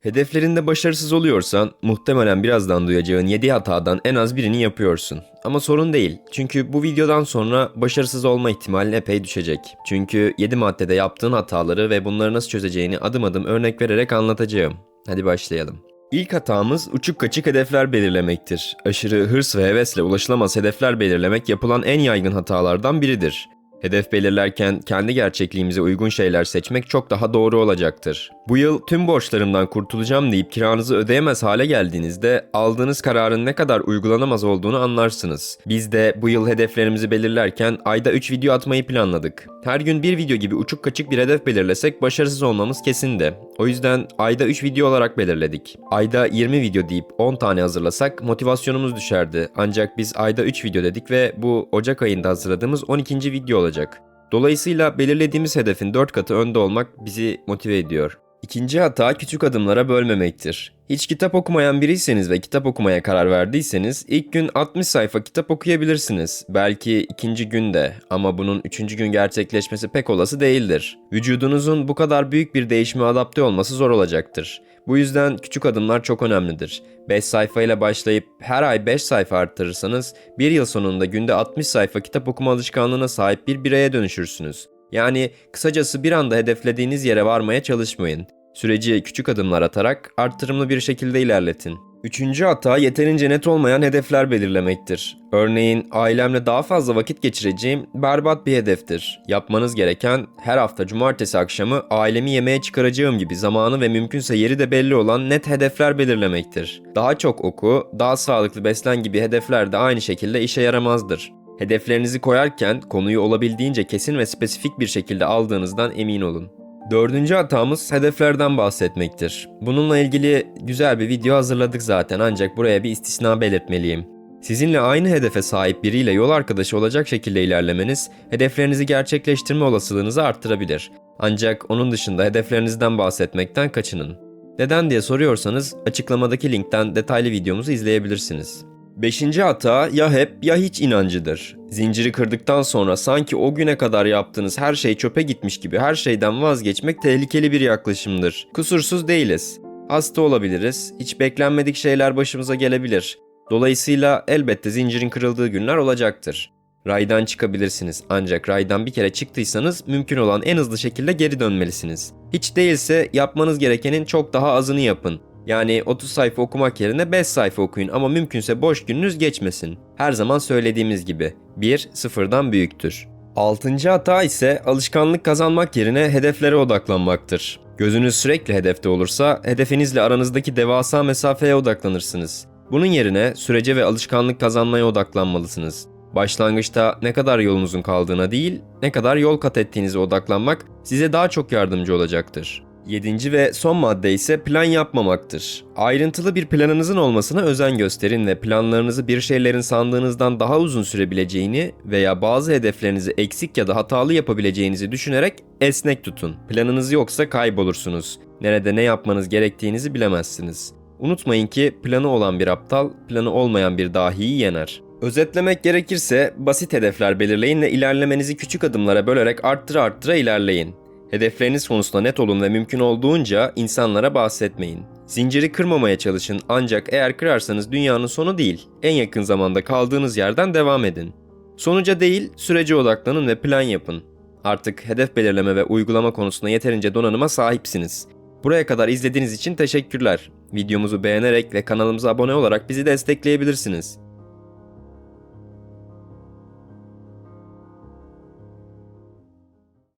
Hedeflerinde başarısız oluyorsan muhtemelen birazdan duyacağın 7 hatadan en az birini yapıyorsun. Ama sorun değil. Çünkü bu videodan sonra başarısız olma ihtimalin epey düşecek. Çünkü 7 maddede yaptığın hataları ve bunları nasıl çözeceğini adım adım örnek vererek anlatacağım. Hadi başlayalım. İlk hatamız uçuk kaçık hedefler belirlemektir. Aşırı hırs ve hevesle ulaşılamaz hedefler belirlemek yapılan en yaygın hatalardan biridir. Hedef belirlerken kendi gerçekliğimize uygun şeyler seçmek çok daha doğru olacaktır. Bu yıl tüm borçlarımdan kurtulacağım deyip kiranızı ödeyemez hale geldiğinizde aldığınız kararın ne kadar uygulanamaz olduğunu anlarsınız. Biz de bu yıl hedeflerimizi belirlerken ayda 3 video atmayı planladık. Her gün bir video gibi uçuk kaçık bir hedef belirlesek başarısız olmamız kesindi. O yüzden ayda 3 video olarak belirledik. Ayda 20 video deyip 10 tane hazırlasak motivasyonumuz düşerdi. Ancak biz ayda 3 video dedik ve bu Ocak ayında hazırladığımız 12. video olacak. Dolayısıyla belirlediğimiz hedefin 4 katı önde olmak bizi motive ediyor. İkinci hata küçük adımlara bölmemektir. Hiç kitap okumayan biriyseniz ve kitap okumaya karar verdiyseniz ilk gün 60 sayfa kitap okuyabilirsiniz. Belki ikinci günde ama bunun üçüncü gün gerçekleşmesi pek olası değildir. Vücudunuzun bu kadar büyük bir değişime adapte olması zor olacaktır. Bu yüzden küçük adımlar çok önemlidir. 5 sayfayla başlayıp her ay 5 sayfa arttırırsanız bir yıl sonunda günde 60 sayfa kitap okuma alışkanlığına sahip bir bireye dönüşürsünüz. Yani kısacası bir anda hedeflediğiniz yere varmaya çalışmayın. Süreci küçük adımlar atarak arttırımlı bir şekilde ilerletin. Üçüncü hata yeterince net olmayan hedefler belirlemektir. Örneğin ailemle daha fazla vakit geçireceğim berbat bir hedeftir. Yapmanız gereken her hafta cumartesi akşamı ailemi yemeğe çıkaracağım gibi zamanı ve mümkünse yeri de belli olan net hedefler belirlemektir. Daha çok oku, daha sağlıklı beslen gibi hedefler de aynı şekilde işe yaramazdır. Hedeflerinizi koyarken konuyu olabildiğince kesin ve spesifik bir şekilde aldığınızdan emin olun. Dördüncü hatamız hedeflerden bahsetmektir. Bununla ilgili güzel bir video hazırladık zaten ancak buraya bir istisna belirtmeliyim. Sizinle aynı hedefe sahip biriyle yol arkadaşı olacak şekilde ilerlemeniz hedeflerinizi gerçekleştirme olasılığınızı arttırabilir. Ancak onun dışında hedeflerinizden bahsetmekten kaçının. Neden diye soruyorsanız açıklamadaki linkten detaylı videomuzu izleyebilirsiniz. Beşinci hata ya hep ya hiç inancıdır. Zinciri kırdıktan sonra sanki o güne kadar yaptığınız her şey çöpe gitmiş gibi her şeyden vazgeçmek tehlikeli bir yaklaşımdır. Kusursuz değiliz. Hasta olabiliriz, hiç beklenmedik şeyler başımıza gelebilir. Dolayısıyla elbette zincirin kırıldığı günler olacaktır. Raydan çıkabilirsiniz ancak raydan bir kere çıktıysanız mümkün olan en hızlı şekilde geri dönmelisiniz. Hiç değilse yapmanız gerekenin çok daha azını yapın. Yani 30 sayfa okumak yerine 5 sayfa okuyun ama mümkünse boş gününüz geçmesin. Her zaman söylediğimiz gibi 1 sıfırdan büyüktür. Altıncı hata ise alışkanlık kazanmak yerine hedeflere odaklanmaktır. Gözünüz sürekli hedefte olursa hedefinizle aranızdaki devasa mesafeye odaklanırsınız. Bunun yerine sürece ve alışkanlık kazanmaya odaklanmalısınız. Başlangıçta ne kadar yolunuzun kaldığına değil, ne kadar yol kat ettiğinize odaklanmak size daha çok yardımcı olacaktır. Yedinci ve son madde ise plan yapmamaktır. Ayrıntılı bir planınızın olmasına özen gösterin ve planlarınızı bir şeylerin sandığınızdan daha uzun sürebileceğini veya bazı hedeflerinizi eksik ya da hatalı yapabileceğinizi düşünerek esnek tutun. Planınız yoksa kaybolursunuz. Nerede ne yapmanız gerektiğinizi bilemezsiniz. Unutmayın ki planı olan bir aptal, planı olmayan bir dahiyi yener. Özetlemek gerekirse basit hedefler belirleyin ve ilerlemenizi küçük adımlara bölerek arttıra arttıra ilerleyin. Hedefleriniz konusunda net olun ve mümkün olduğunca insanlara bahsetmeyin. Zinciri kırmamaya çalışın ancak eğer kırarsanız dünyanın sonu değil. En yakın zamanda kaldığınız yerden devam edin. Sonuca değil, sürece odaklanın ve plan yapın. Artık hedef belirleme ve uygulama konusunda yeterince donanıma sahipsiniz. Buraya kadar izlediğiniz için teşekkürler. Videomuzu beğenerek ve kanalımıza abone olarak bizi destekleyebilirsiniz.